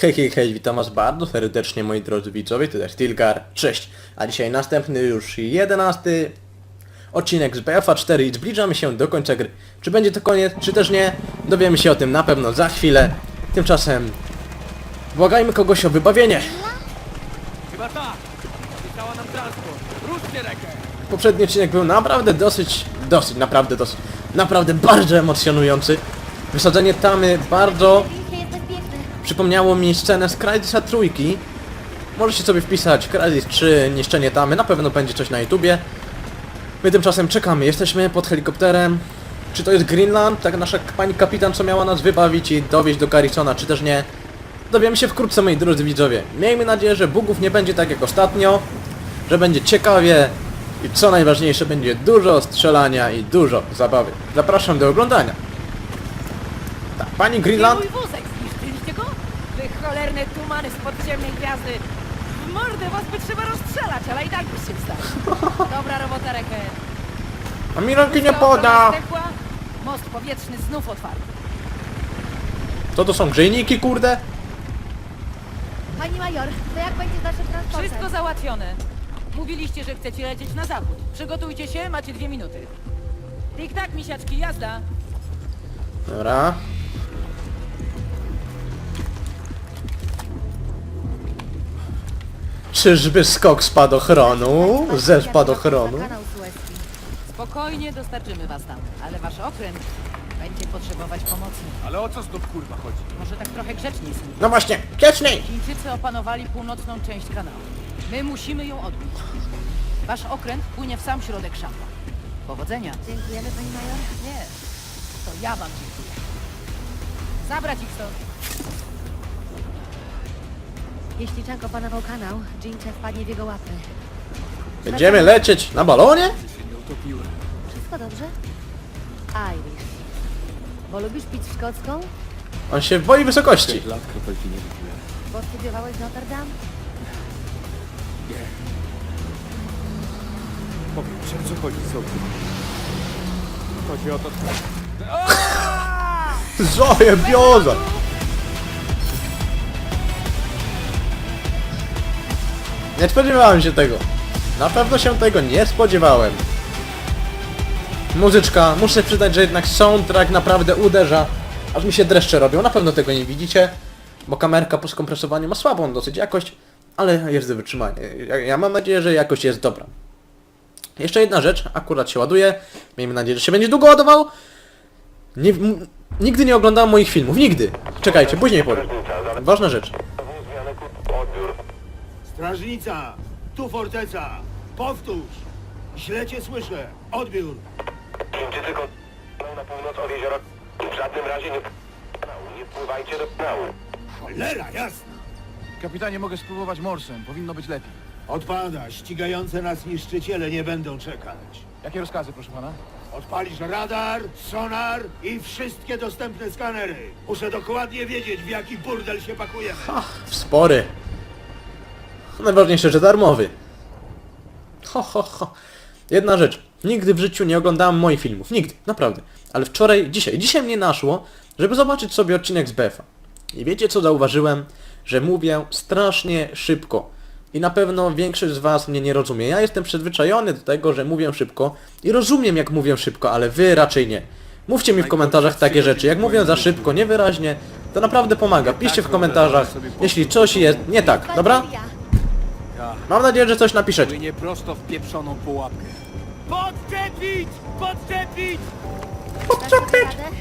Hej, hej, hej, witam was bardzo serdecznie moi drodzy widzowie, to jest Tilgar, cześć! A dzisiaj następny już jedenasty odcinek z BFA 4 i zbliżamy się do końca gry. Czy będzie to koniec, czy też nie? Dowiemy się o tym na pewno za chwilę. Tymczasem błagajmy kogoś o wybawienie. Chyba tak! Nam transport! Ruszcie rekę! Poprzedni odcinek był naprawdę dosyć, dosyć, naprawdę dosyć, naprawdę bardzo emocjonujący. Wysadzenie tamy bardzo. Przypomniało mi scenę z Crysis trójki. Możecie sobie wpisać Crysis 3 niszczenie tamy, na pewno będzie coś na YouTubie. My tymczasem czekamy, jesteśmy pod helikopterem. Czy to jest Greenland, tak nasza pani kapitan, co miała nas wybawić i dowieźć do Garrisona, czy też nie? Dowiemy się wkrótce, moi drodzy widzowie. Miejmy nadzieję, że bugów nie będzie tak jak ostatnio, że będzie ciekawie i co najważniejsze, będzie dużo strzelania i dużo zabawy. Zapraszam do oglądania. Tak, pani Greenland... Mój wózek, zniszczyliście go? Cholerne tumany z podziemnej gwiazdy. W mordę was by trzeba rozstrzelać, ale i tak byście wstali. Dobra robota, Rekę. A mi ręki nie poda! zdechła, Most powietrzny znów otwarty. Co to są grzejniki, kurde? Pani major, to jak będzie z naszym transportem? Wszystko załatwione. Mówiliście, że chcecie lecieć na zachód. Przygotujcie się, macie dwie minuty. Tik-tak, misiaczki, jazda. Dobra. Czyżby skok spadochronu? Ze spadochronu? Kanał. Spokojnie dostarczymy was tam, ale wasz okręt będzie potrzebować pomocy. Ale o co znów kurwa chodzi? Może tak trochę grzeczniej z nim. No właśnie, kieczniej! Chińczycy opanowali północną część kanału. My musimy ją odbić. Wasz okręt płynie w sam środek szampa. Powodzenia. Dziękujemy pani major. Nie, to ja wam dziękuję. Zabrać ich stąd. Jeśli Czank opanował kanał, Jincze wpadnie w jego łapy. Będziemy lecieć na balonie? się nie utopiłem. Wszystko dobrze? Irish. Bo lubisz pić szkocką? On się boi wysokości. lat kropelki nie wypiłem. Bo studiowałeś w Notre Dame? Nie. Powiem, czym co chodzi sobie. Chodzi o to... Zoje bioza! Nie spodziewałem się tego. Na pewno się tego nie spodziewałem. Muzyczka, muszę przyznać, że jednak soundtrack naprawdę uderza, aż mi się dreszcze robią. Na pewno tego nie widzicie, bo kamerka po skompresowaniu ma słabą dosyć jakość, ale jest do wytrzymania. Ja, mam nadzieję, że jakość jest dobra. Jeszcze jedna rzecz, akurat się ładuje. Miejmy nadzieję, że się będzie długo ładował. Nie, nigdy nie oglądałem moich filmów, nigdy. Czekajcie, później powiem. Ważna rzecz. Strażnica! Tu forteca! Powtórz! Źle cię słyszę! Odbiór! Chińczycy kontrolują na północ od jeziora. W żadnym razie nie... Nie wpływajcie do kanału. Cholera jasna! Kapitanie, mogę spróbować morsem. Powinno być lepiej. Odpada! Ścigające nas niszczyciele nie będą czekać. Jakie rozkazy, proszę pana? Odpalisz radar, sonar i wszystkie dostępne skanery. Muszę dokładnie wiedzieć, w jaki burdel się pakujemy. W spory. Najważniejsze, że darmowy. Ho, ho, ho. Jedna rzecz. Nigdy w życiu nie oglądałem moich filmów. Nigdy. Naprawdę. Ale wczoraj, dzisiaj, dzisiaj mnie naszło, żeby zobaczyć sobie odcinek z BF-a. I wiecie co zauważyłem? Że mówię strasznie szybko. I na pewno większość z was mnie nie rozumie. Ja jestem przyzwyczajony do tego, że mówię szybko i rozumiem jak mówię szybko, ale wy raczej nie. Mówcie mi w komentarzach takie rzeczy. Jak mówię za szybko, niewyraźnie, to naprawdę pomaga. Piszcie w komentarzach, jeśli coś jest nie tak, dobra? Mam nadzieję, że coś napiszecie. Płynie prosto w pieprzoną pułapkę. Podczepić! Podczepić! Radę?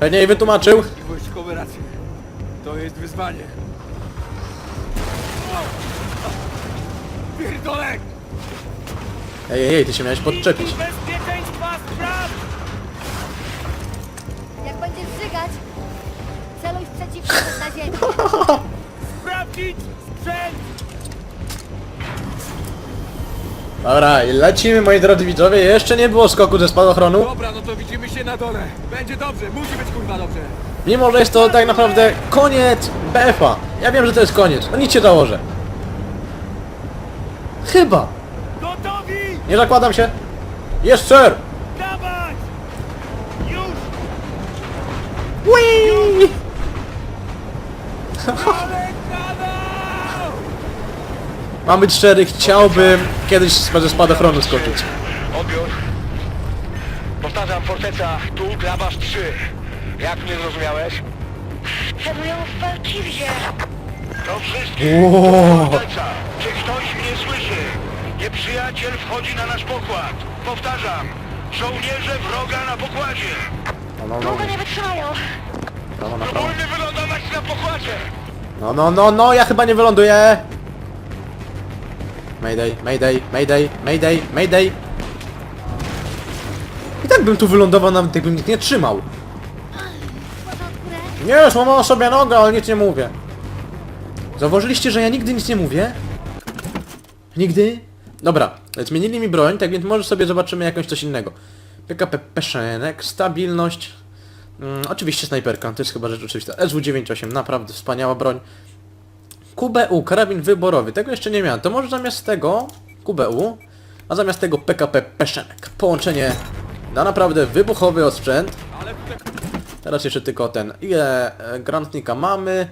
Pewnie jej wytłumaczył. I wojskowe racje. To jest wyzwanie. Pierdolek! Ej, ej, ej, ty się miałeś podczepić. bezpieczeństwa spraw! Jak będziesz żygać, celuj w przeciwników na ziemi. Sprawdzić sprzęt! Dobra, i lecimy moi drodzy widzowie. Jeszcze nie było skoku ze spadochronu. Dobra, no to widzimy się na dole. Będzie dobrze, musi być kurwa dobrze. Mimo, że jest to tak naprawdę koniec BF-a. Ja wiem, że to jest koniec. No nic się założę. Chyba. Gotowi! Nie zakładam się. Jest sir. Dawać! Już! Whee! Mam być szczery, chciałbym kiedyś ze spadochronu skoczyć. Odbiór. Powtarzam, forteca, tu grabasz 3. Jak mnie zrozumiałeś? Celują w Walkirzie. To wszystkie. Wow. Forteca. Czy ktoś mnie słyszy? Nieprzyjaciel wchodzi na nasz pokład. Powtarzam, żołnierze wroga na pokładzie. No, no, no, Długo nie wytrzymają. prawo na prawo. Próbujmy wylądować na pokładzie. No, no, no, no, ja chyba nie wyląduję. Mayday, mayday, mayday, mayday, mayday. I tak bym tu wylądował nawet jakbym nic nie trzymał. Nie, złamała sobie nogę, ale nic nie mówię. Zauważyliście, że ja nigdy nic nie mówię? Nigdy? Dobra, zmienili mi broń, tak więc może sobie zobaczymy jakąś coś innego. PKP Peszenek, stabilność. Mm, oczywiście snajperka, to jest chyba rzecz oczywista. SW98, naprawdę wspaniała broń. QBU, karabin wyborowy, tego jeszcze nie miałem. To może zamiast tego QBU, a zamiast tego PKP Peszenek. Połączenie na naprawdę wybuchowy osprzęt. Teraz jeszcze tylko ten. Ile e, granatnika mamy?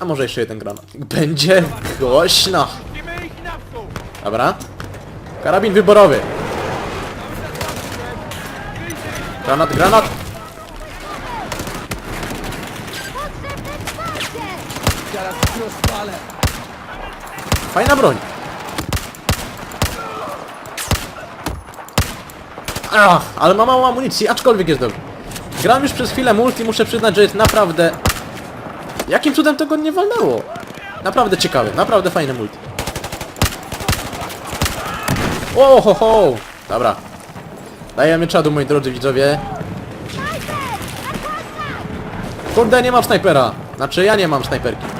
A może jeszcze jeden granatnik. Będzie głośno. Dobra. Karabin wyborowy. Granat, granat. Potrzebne wsparcie! Zaraz ich rozpalę! Fajna broń. Ach, ale ma mało amunicji, aczkolwiek jest dobrze. Gram już przez chwilę multi, muszę przyznać, że jest naprawdę... Jakim cudem tego nie walnęło? Naprawdę ciekawe, naprawdę fajne multi. O, ho, ho. Dobra. Dajemy czadu, moi drodzy widzowie. Kurde, nie mam snajpera. Znaczy, ja nie mam snajperki.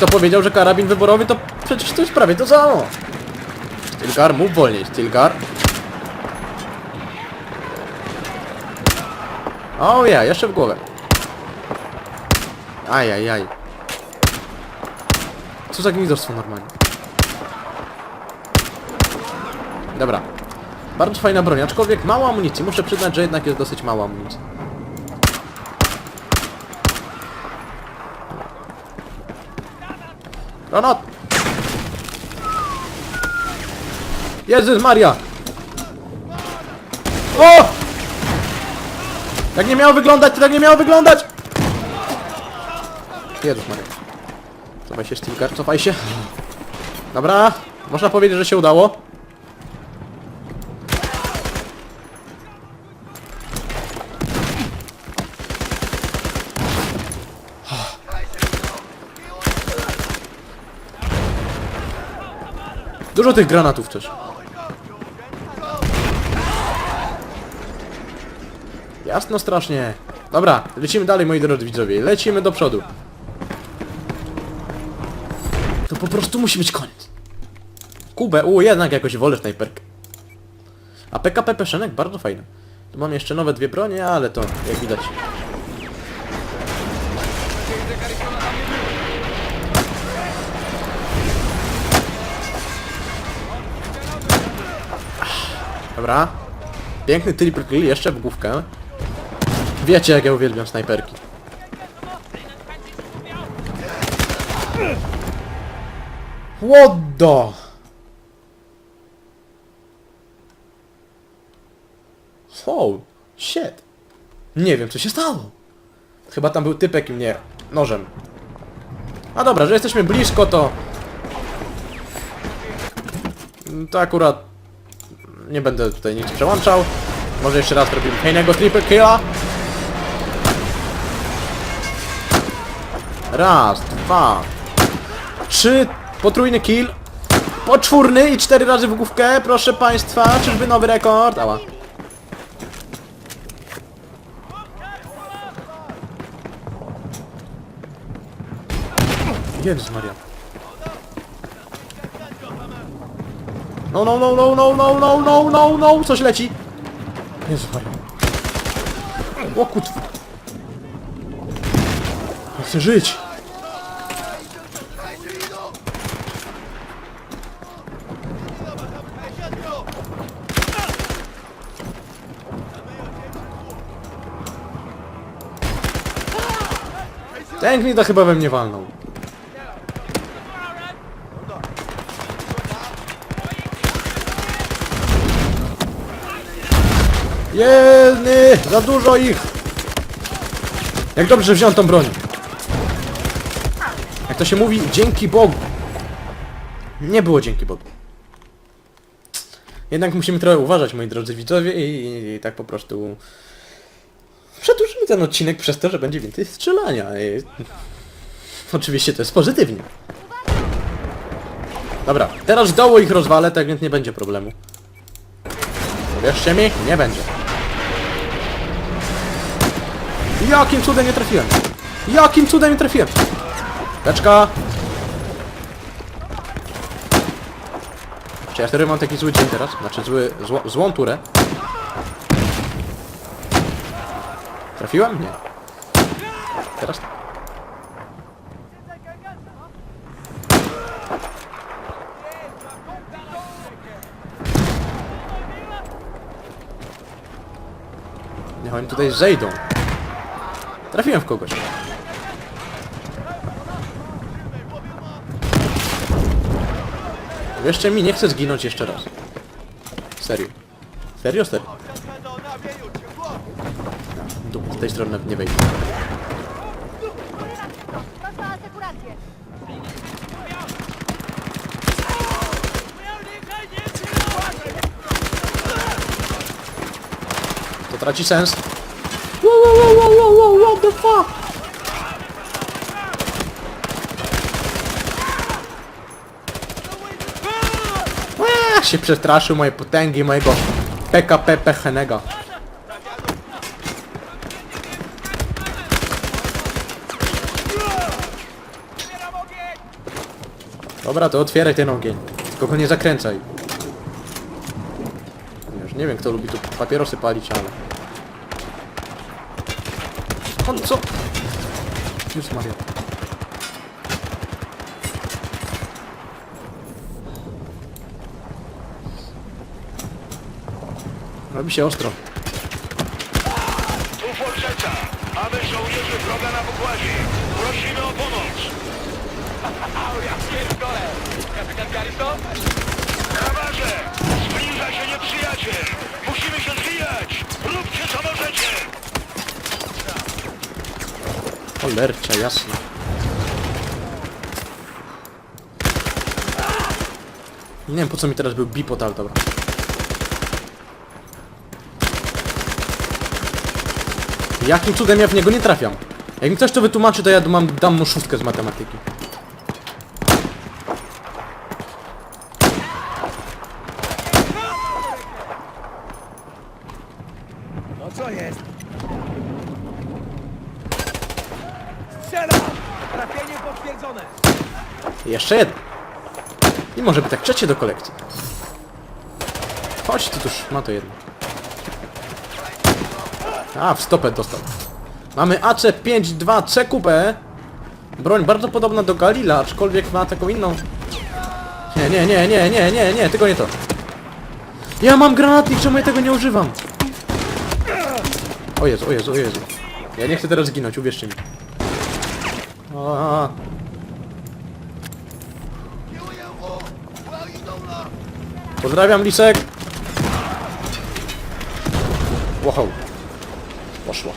Kto powiedział, że karabin wyborowy to przecież to jest prawie to samo. Stilgar, mów wolniej, Stilgar. O ja, jeszcze w głowę. Ajajaj. Co za gnizdostwo normalnie. Dobra. Bardzo fajna broń, aczkolwiek mało amunicji. Muszę przyznać, że jednak jest dosyć mało amunicji. Granat! Jezus Maria! O! Tak nie miało wyglądać, tak nie miało wyglądać! Jezus Maria. Cofaj się, Stilgar, cofaj się. Dobra, można powiedzieć, że się udało. Dużo tych granatów też. Jasno strasznie. Dobra, lecimy dalej moi drodzy widzowie. Lecimy do przodu. To po prostu musi być koniec. Kubę, u, jednak jakoś wolę snajperkę. A PKP Peszenek bardzo fajne. Tu mam jeszcze nowe dwie bronie, ale to jak widać. Dobra. Piękny triple kill, jeszcze w główkę. Wiecie jak ja uwielbiam snajperki. The... Oh, shit. Nie wiem co się stało. Chyba tam był typek i mnie nożem. A dobra, że jesteśmy blisko to... To akurat nie będę tutaj nic przełączał. Może jeszcze raz robimy fajnego triple killa. Raz, dwa, trzy, potrójny kill. Poczwórny i cztery razy w główkę, proszę państwa. Czyżby nowy rekord? Ała. Jezus Maria. No, no, no, no, no, no, no, no, no, no, coś leci. Nie słuchaj. O kutwa. Chcę żyć. Ten to chyba we mnie walnął. Jedny! Za dużo ich! Jak dobrze że wziąłem tą broń. Jak to się mówi, dzięki Bogu. Nie było dzięki Bogu. Jednak musimy trochę uważać, moi drodzy widzowie, i, i, i tak po prostu... Przedłużymy ten odcinek przez to, że będzie więcej strzelania. I... Oczywiście to jest pozytywnie. Dobra, teraz z dołu ich rozwalę, tak więc nie będzie problemu. Wierzcie mi, nie będzie. Jakim cudem nie trafiłem? Jakim cudem nie trafiłem? Beczka! Czy ja wtedy mam taki zły dzień teraz? Znaczy zły, zło, złą turę. Trafiłem? Nie. Teraz? tak. Niech oni tutaj zejdą. Trafiłem w kogoś. Wierzcie mi, nie chcę zginąć jeszcze raz. Serio. Serio, serio. Dup, z tej strony nie asekurację. To traci sens. Wow, wow, wow, wow, wow, the fuck? Eee, się przestraszył moje potęgi, mojego PKP Pechenego. Dobra, to otwieraj ten ogień. Tylko go nie zakręcaj. Już nie wiem kto lubi tu papierosy palić, ale... On co? Jezus Maria. Robi się ostro. Tu forteca, a my żołnierze wroga na pokładzie. Prosimy o pomoc. Kawarze, zbliża się nieprzyjaciel. Musimy się zwijać. Róbcie co możecie. Cholercia, jasna. Nie wiem po co mi teraz był bipot, ale dobra. Jakim cudem ja w niego nie trafiam? Jak mi ktoś to wytłumaczy, to ja mam, dam mu szóstkę z matematyki. No co jest? Strzelam! Trafienie potwierdzone! Jeszcze jeden. I może by tak trzecie do kolekcji. Chodź, ty tuż, ma to jedno. A, w stopę dostał. Mamy AC-52C kupę. Broń bardzo podobna do Galila, aczkolwiek ma taką inną. Nie, nie, nie, nie, nie, nie, nie, tylko nie to. Ja mam granatnik, czemu ja tego nie używam? O Jezu, o Jezu, o Jezu. Ja nie chcę teraz zginąć, uwierzcie mi. A, Pozdrawiam, Lisek! Wow. Poszło.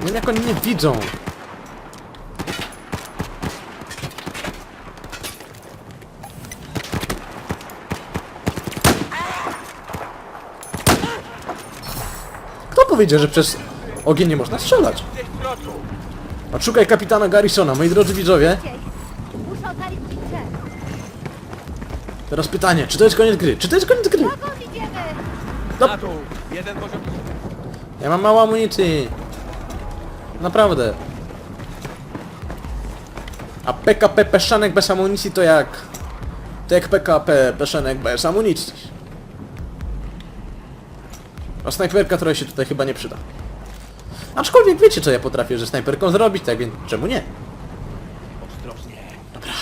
Wiem jak oni nie widzą. Kto powiedział, że przez ogień nie można strzelać? Odszukaj kapitana Garrisona, moi drodzy widzowie. Gdzieś. Muszę ocalić pizzę. Teraz pytanie, czy to jest koniec gry? Czy to jest koniec gry? Dokąd idziemy? No. Na dół! Jeden poziom... Ja mam mało amunicji. Naprawdę. A PKP Peszanek bez amunicji to jak... To jak PKP Peszanek bez amunicji. A snajperka trochę się tutaj chyba nie przyda. Aczkolwiek wiecie, co ja potrafię ze snajperką zrobić, tak więc czemu nie? Ostrożnie. Dobra.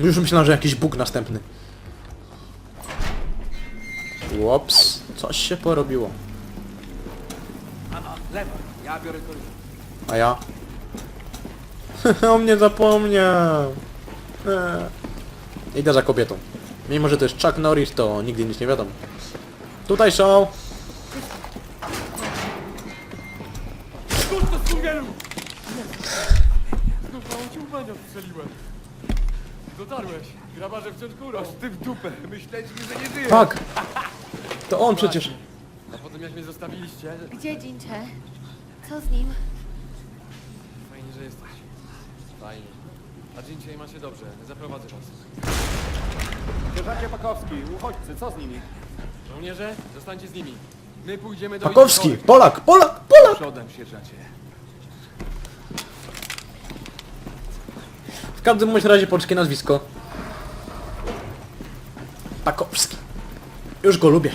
Już myślałem, że jakiś bóg następny. Łops, coś się porobiło. A ja? o mnie zapomniał. Eee. Idę za kobietą. Mimo, że to jest Chuck Norris, to nigdy nic nie wiadomo. Tutaj są. Cóż to skurwielu! Znów małą ci ubania strzeliłem. Dotarłeś. Grabarze wciąż kurą. Ty w dupę. Myśleliśmy, że nie żyjesz. Tak. To on przecież. A potem jak mnie zostawiliście... Gdzie Jincze? Co z nim? Fajnie, że jesteś. Fajnie. A dzisiaj ma się dobrze. Zaprowadzę was. Sierżancie Pakowski, uchodźcy, co z nimi? Żołnierze, zostańcie z nimi. My pójdziemy do... Pakowski, Polak, Polak, Polak! Przodem, sierżancie. W każdym bądź razie polskie nazwisko. Pakowski. Już go lubię.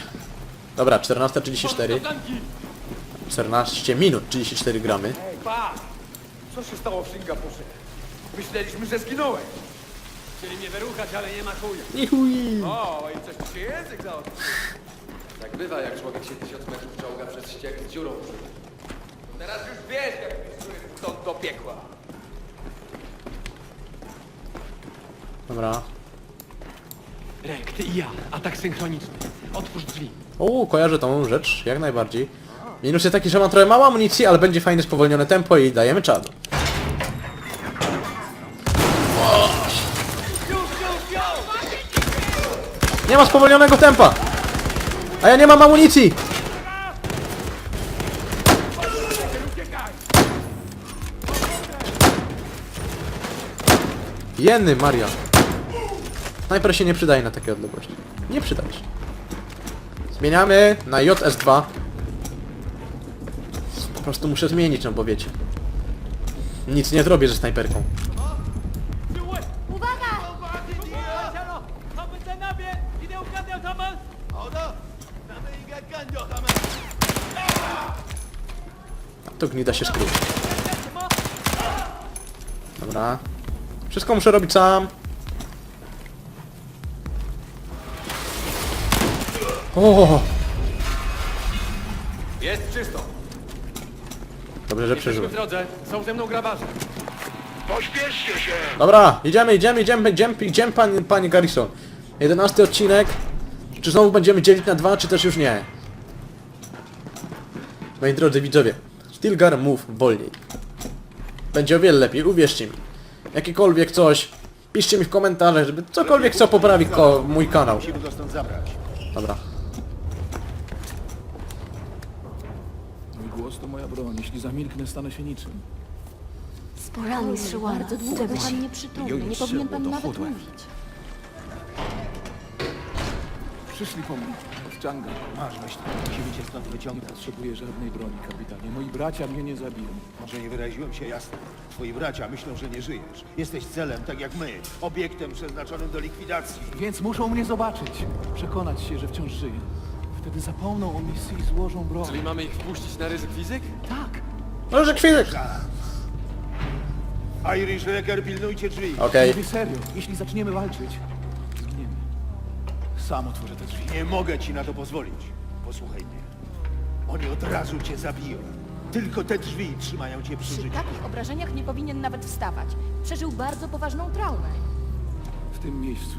Dobra, 14.34. Tanki! 14 minut, 34 gramy. Ej, pa! Co się stało w Singapurze? Myśleliśmy, że zginąłeś. Chcieli mnie wyruchać, ale nie ma chuja. I chuj. O, i coś ci się język zaotrzył. Tak bywa, jak człowiek się tysiąc metrów czołga przez ściek z dziurą w. Teraz już wiesz, jak wpisujesz stąd do piekła. Dobra. Rek, ty i ja. Atak synchroniczny. Otwórz drzwi. O, kojarzę tą rzecz, jak najbardziej. Minus jest taki, że mam trochę mało amunicji, ale będzie fajne spowolnione tempo i dajemy czadu. Nie ma spowolnionego tempa! A ja nie mam amunicji! Jeny Maria. Snajper się nie przydaje na takie odległości. Nie przydaje się. Zmieniamy na JS2. Po prostu muszę zmienić, no bo wiecie. Nic nie zrobię ze snajperką. To gnida się skróci. Dobra. Wszystko muszę robić sam. O, Jest czysto. dobrze, że Jesteśmy w przeżyłem. drodze. Są ze mną grabarze. Pośpieszcie się! Dobra, idziemy, idziemy, idziemy, idziemy, idziemy panie, panie Garrison. 11 odcinek. Czy znowu będziemy dzielić na dwa, czy też już nie? Moi drodzy widzowie, Stilgar move wolniej. Będzie o wiele lepiej, uwierzcie mi. Jakiekolwiek coś, piszcie mi w komentarzach, żeby cokolwiek co poprawi ko mój kanał. Musimy go stąd zabrać. Dobra. Mój głos to moja broń. Jeśli zamilknę, stanę się niczym. Pan jest bardzo długo, pan nieprzytomny. Nie powinien pan nawet mówić. Przyszli po mnie. Z Dżanga. Masz myśl, musimy cię stąd wyciągnąć. Potrzebuję żadnej broni, kapitanie. Moi bracia mnie nie zabiją. Może nie wyraziłem się jasno. Twoi bracia myślą, że nie żyjesz. Jesteś celem, tak jak my. Obiektem przeznaczonym do likwidacji. Więc muszą mnie zobaczyć. Przekonać się, że wciąż żyję. Wtedy zapomną o misji i złożą broń. Czyli mamy ich wpuścić na ryzyk fizyk? Tak. Może chwilę. Irish Wrecker, pilnujcie drzwi. Okej. Mówię serio. Jeśli zaczniemy walczyć. Sam otworzę te drzwi. Nie mogę ci na to pozwolić. Posłuchaj mnie. Oni od razu cię zabiją. Tylko te drzwi trzymają cię przy Przy życiu. takich obrażeniach nie powinien nawet wstawać. Przeżył bardzo poważną traumę. W tym miejscu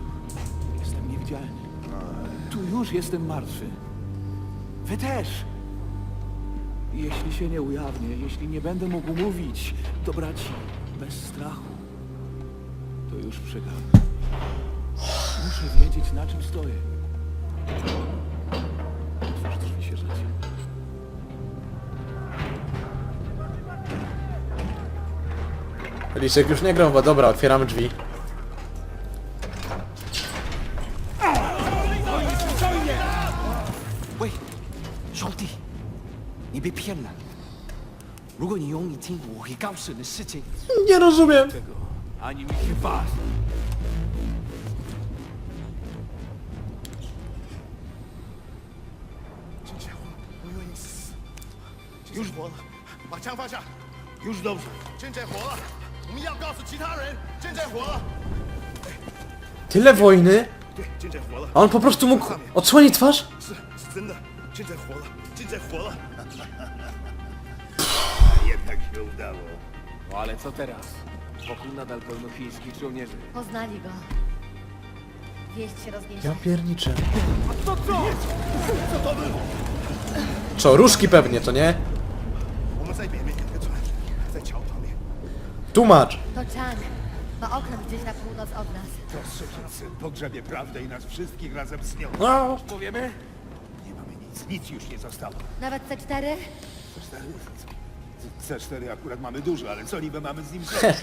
jestem niewidzialny. Tu już jestem martwy. Wy też. Jeśli się nie ujawnię, jeśli nie będę mógł mówić do braci bez strachu, to już przegrałem. Muszę wiedzieć, na czym stoję. Otwórz drzwi, sierżancie. Lisek już nie grał, bo dobra, otwieramy drzwi. 喂，兄弟，你被骗了。如果你愿意听，我会告诉你的事情。 Nie rozumiem. Ani mi się 枪放下。Już dobrze. 真正活了，我们要告诉其他人，真正活了。 Tyle wojny, a on po prostu mógł odsłonić twarz? 真的，现在活了，现在活了。Jednak się udało. No ale co teraz? Wokół nadal pełno chińskich żołnierzy. Poznali go. Wieść się rozniesie. Ja pierniczę. Co, różki pewnie, to nie? Tłumacz. To Chang. Ma okręt gdzieś na północ od nas. To syn pogrzebie prawdę i nas wszystkich razem z nią. No, Powiemy? Nie mamy nic, nic już nie zostało. Nawet C4? C4? C4 akurat mamy dużo, ale co niby mamy z nim zrobić?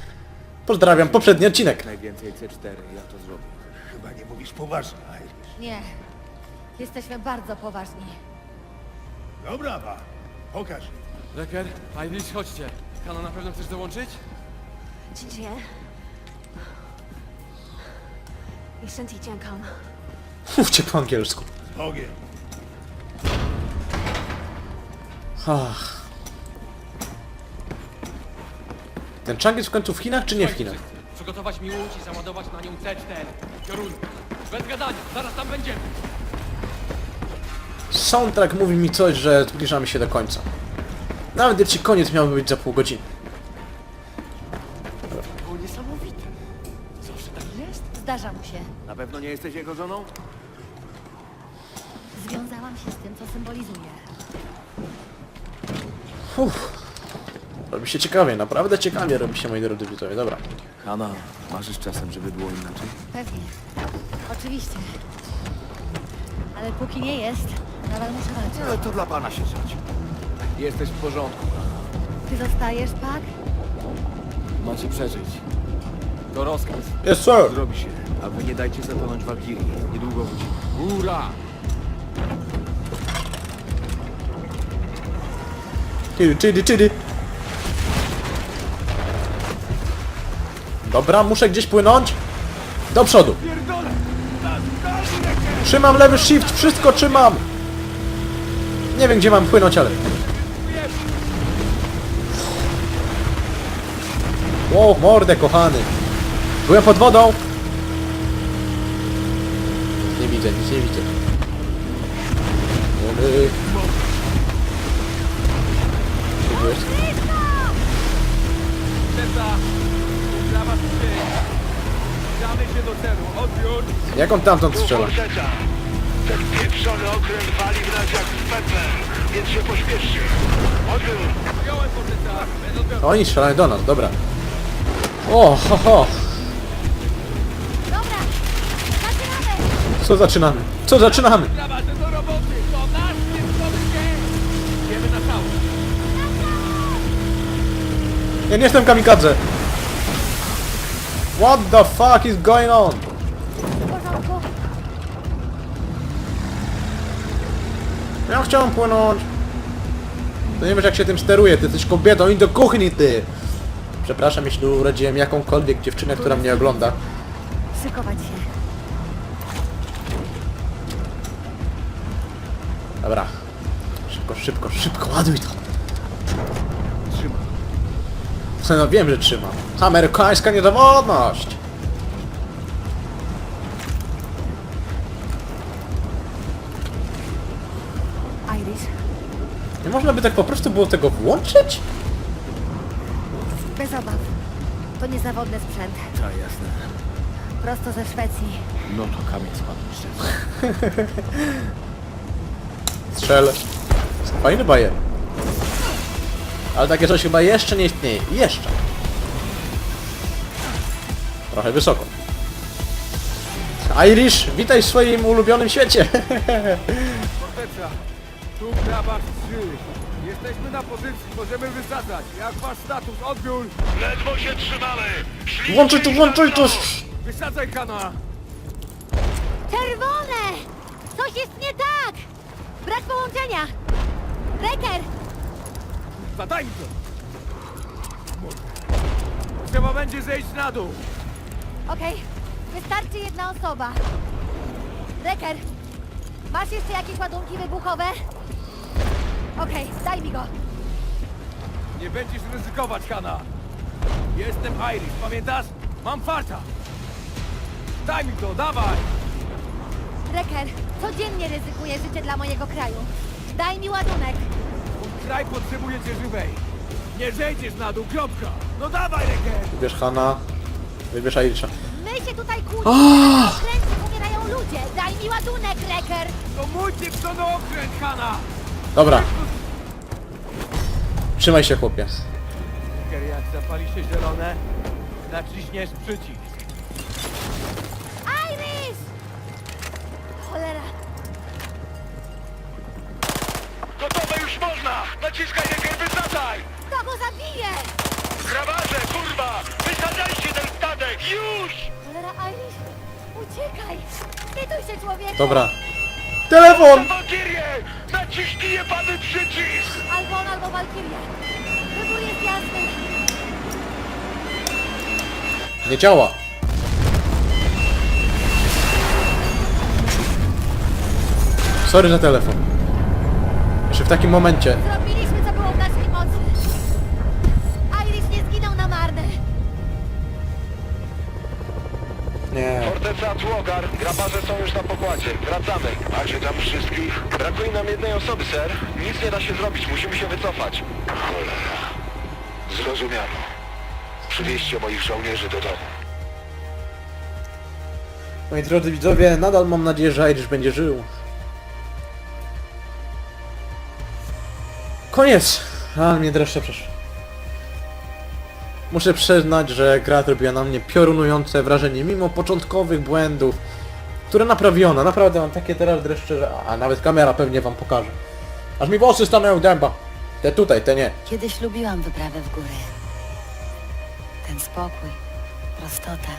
pozdrawiam, poprzedni odcinek. Najwięcej C4, ja to zrobię. Chyba nie mówisz poważnie, Irish. Nie. Jesteśmy bardzo poważni. Dobra, ba. Pokaż. Leker, Irish, chodźcie. Halo, na pewno chcesz dołączyć? Dziękuję. Jestem dziękom. Mówcie po angielsku. Ogień. Ach. Ten Chang jest w końcu w Chinach, czy nie w Chinach? Przygotować mi łódź i załadować na nią C4. Bez gadania, zaraz tam będziemy. Soundtrack mówi mi coś, że zbliżamy się do końca. Nawet jeśli koniec miałby być za pół godziny. Było niesamowite. Zawsze tak jest. Zdarza mu się. Na pewno nie jesteś jego żoną? Związałam się z tym, co symbolizuje. Uff. Robi się ciekawie, naprawdę ciekawie robi się, moi drodzy widzowie. Dobra. Hanna, marzysz czasem, żeby było inaczej? Pewnie. Oczywiście. Ale póki nie jest, nadal muszę walczyć. Ale to dla pana się rzecz. Jesteś w porządku. Ty zostajesz, Pak? Macie przeżyć. To rozkaz. Jest sir! Zrobi się. A wy nie dajcie zatonąć Walkirii. Niedługo wróci. Ura! Czydy, czydy, czydy. Dobra, muszę gdzieś płynąć. Do przodu. Trzymam lewy shift, wszystko trzymam. Nie wiem gdzie mam płynąć, ale... Ło, mordę kochany. Byłem pod wodą. Nic nie widzę, nic nie widzę. Yy. Jak on tamtąd strzela? Ten pieprzony okręt wali w nas jak więc się pośpieszcie. Odbiór. Oni strzelają do nas, dobra. O, ho, ho. Dobra! Zaczynamy! Co zaczynamy? Co zaczynamy? Brawa, że do roboty. To nasz pieprzony dzień. Idziemy na całość. Ja nie jestem kamikadze. What the fuck is going on? W porządku? Ja chciałem płynąć. To nie wiesz jak się tym steruje, ty jesteś kobietą i do kuchni ty. Przepraszam jeśli urodziłem jakąkolwiek dziewczynę, która mnie ogląda. Szykować się. Dobra. Szybko, szybko, szybko, ładuj to. Trzymaj. No wiem, że trzymam. Amerykańska niezawodność. Iris, Nie można by tak po prostu było tego włączyć? Bez obaw. To niezawodny sprzęt. Tak, jasne. Prosto ze Szwecji. No to kamień spadł szczerze. Strzel. Fajny bajer. Ale takie coś chyba jeszcze nie istnieje. Jeszcze. Trochę wysoko. Irish, witaj w swoim ulubionym świecie. Forteca. Tu Krabasz 3. Jesteśmy na pozycji. Możemy wysadzać. Jak wasz status? Odbiór. Ledwo się trzymamy. Szliście Włączyj to, na to! Wysadzaj kana. Czerwone! Coś jest nie tak! Brak połączenia! Reker! Zadaj mi to. Trzeba będzie zejść na dół. Okej, wystarczy jedna osoba. Reker, masz jeszcze jakieś ładunki wybuchowe? Okej, daj mi go. Nie będziesz ryzykować, Hanna. Jestem Irish, pamiętasz? Mam farta. Daj mi to, dawaj! Reker, codziennie ryzykuję życie dla mojego kraju. Daj mi ładunek. Mój kraj potrzebuje cię żywej! Nie zejdziesz na dół, kropka! No dawaj, Reker! Wybierz Hanna. Wybierz Airisza. My się tutaj kłócimy, a okręcie umierają ludzie. Daj mi ładunek, Reker. To mój okręt, Hanna! Dobra. Trzymaj się chłopie. Jak zapali się zielone, naciśniesz przycisk. Iris! Cholera. Gotowe już można! Naciskaj Reker, wysadzaj! Kto go zabije? Grabarze, kurwa! Wysadzajcie ten statek! Już! Cholera, Iris. Uciekaj. Spituj się, człowieku. Dobra. Telefon! Walkirię! Naciśnij jebany przycisk! Albo on, albo Walkiria. Wybór jest jasny. Nie działa. Sorry za telefon. Jeszcze w takim momencie. Zrobiliśmy, Forteca Tłogar, grabarze są już na pokładzie. Wracamy. Macie tam wszystkich? Brakuje nam jednej osoby, ser. Nic nie da się zrobić, musimy się wycofać. Cholera. Zrozumiano. Przywieźcie moich żołnierzy do domu. Moi drodzy widzowie, nadal mam nadzieję, że Irish będzie żył. Koniec! A, mnie dreszcze przeszło. Muszę przyznać, że gra zrobiła na mnie piorunujące wrażenie, mimo początkowych błędów, które naprawiono. Naprawdę mam takie teraz dreszcze, że... A, nawet kamera pewnie wam pokaże. Aż mi włosy stanęły dęba. Te tutaj, te nie. Kiedyś lubiłam wyprawę w góry. Ten spokój, prostota.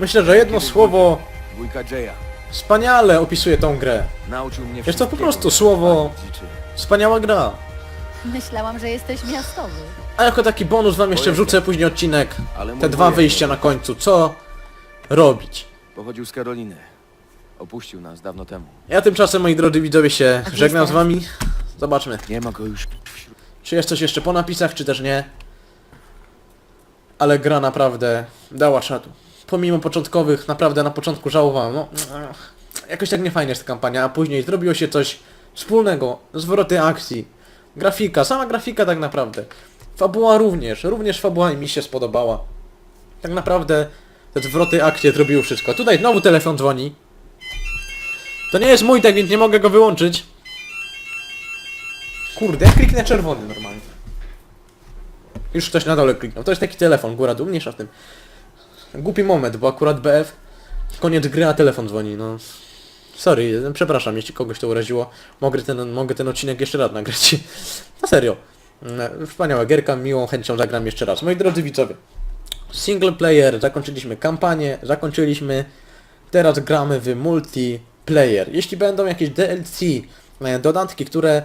Myślę, że jedno słowo Wujka Jaya. wspaniale opisuje tą grę. Nauczył mnie Jest to po wszystkiego. prostu słowo... Dziczy. Wspaniała gra. Myślałam, że jesteś miastowy. A jako taki bonus wam jeszcze wrzucę później odcinek. Te dwa wyjścia na końcu. Co robić? Pochodził z Karoliny. Opuścił nas dawno temu. Ja tymczasem, moi drodzy widzowie, się żegnam z wami. Zobaczmy, Nie ma go już. czy jest coś jeszcze po napisach, czy też nie. Ale gra naprawdę dała czatu. Pomimo początkowych, naprawdę na początku żałowałem. No, jakoś tak niefajnie jest ta kampania, a później zrobiło się coś wspólnego. Zwroty akcji. Grafika, sama grafika tak naprawdę. Fabuła również, również fabuła mi się spodobała. Tak naprawdę te zwroty akcje zrobiły wszystko. Tutaj znowu telefon dzwoni. To nie jest mój, tak więc nie mogę go wyłączyć. Kurde, ja kliknę czerwony normalnie. Już ktoś na dole kliknął. To jest taki telefon, góra dół, mniejsza w tym. Głupi moment, bo akurat BF koniec gry, a telefon dzwoni, no. Sorry, przepraszam, jeśli kogoś to uraziło. Mogę ten, mogę ten odcinek jeszcze raz nagrać. Na serio. Mm, Wspaniała gierka, miłą chęcią zagram jeszcze raz. Moi drodzy widzowie, single player, zakończyliśmy kampanię, zakończyliśmy, teraz gramy w multiplayer. Jeśli będą jakieś DLC, e, dodatki, które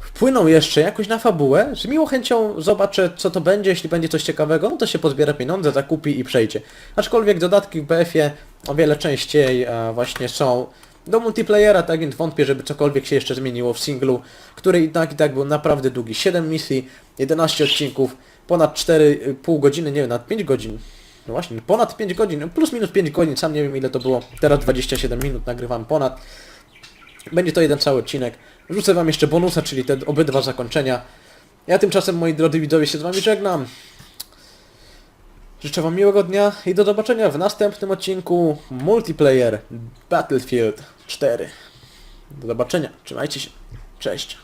wpłyną jeszcze jakoś na fabułę, z miłą chęcią zobaczę co to będzie, jeśli będzie coś ciekawego, no to się pozbiera pieniądze, zakupi i przejdzie. Aczkolwiek dodatki w BF-ie o wiele częściej e, właśnie są do multiplayera, tak więc wątpię, żeby cokolwiek się jeszcze zmieniło w singlu, który i tak i tak był naprawdę długi. 7 misji, 11 odcinków, ponad 4,5 godziny, nie wiem, nad 5 godzin. No właśnie, ponad 5 godzin, plus minus 5 godzin, sam nie wiem ile to było. Teraz 27 minut nagrywam ponad. Będzie to jeden cały odcinek. Wrzucę wam jeszcze bonusa, czyli te obydwa zakończenia. Ja tymczasem, moi drodzy widzowie, się z wami żegnam. Życzę wam miłego dnia i do zobaczenia w następnym odcinku Multiplayer Battlefield 4. Do zobaczenia, trzymajcie się, cześć.